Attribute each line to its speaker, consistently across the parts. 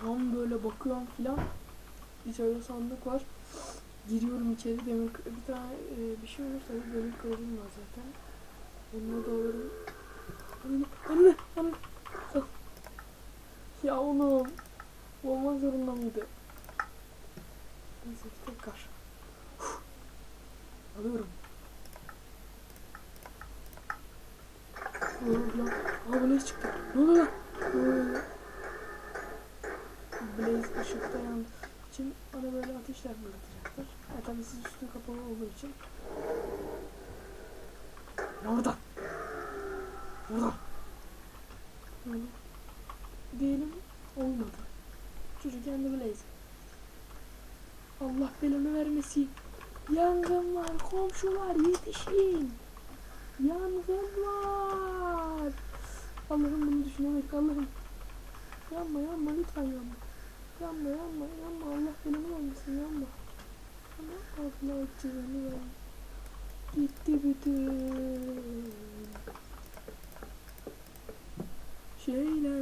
Speaker 1: Tam böyle bakıyorum filan. İçeride sandık var. Giriyorum içeri demir bir tane e, bir şey olursa bir demir kılıcım var zaten. Onunla da alırım. Anne, anne, anne. Ya oğlum. Olmak zorunda mıydı? Neyse tekrar. Huh. Alıyorum. Oldu lan? Aa çıktı. Ne lan? Ne oldu lan? Blaze ışıkta yandığı için bana böyle ateşler fırlatacaktır. E tabi siz üstü kapalı olduğu için. Oradan. Oradan. Böyle. Diyelim olmadı. Çocuk kendi Blaze. Allah belanı vermesin. Yangın var komşular yetişin. Yangın var. Allah'ım bunu düşünemedik Allah'ım. Yanma yanma lütfen yanma. Yanma yanma yanma Allah belanı vermesin yanma. Ama Allah cezanı ver. Gitti bütün. Şeyler.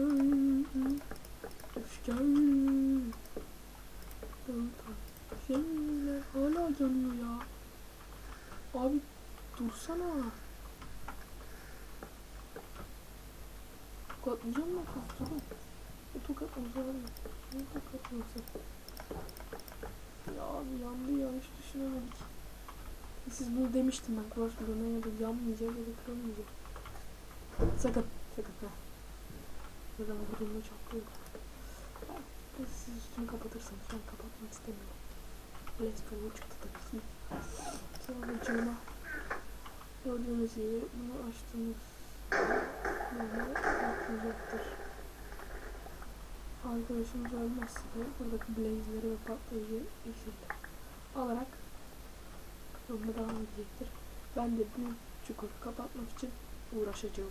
Speaker 1: Öfkel. Şeyler hala yanıyor ya. Abi dursana. Tokatlayacağım mı kafasını? O ya. Ne abi yandı ya hiç düşünemedik. Siz bunu demiştim ben kulaç bloğuna ya da yanmayacak ya da kırılmayacak. Sakın, sakın ha. Buradan vurulma çatlıyor. Ben siz üstünü kapatırsanız ben kapatmak istemiyorum. Pro çıktı tabii ki. Sonra cama gördüğünüz gibi bunu açtığımız böyle patlayacaktır. Arkadaşımız ölmezse de buradaki blaze'leri ve patlayıcı iksirleri alarak yoluna devam edecektir. Ben de bu çukuru kapatmak için uğraşacağım.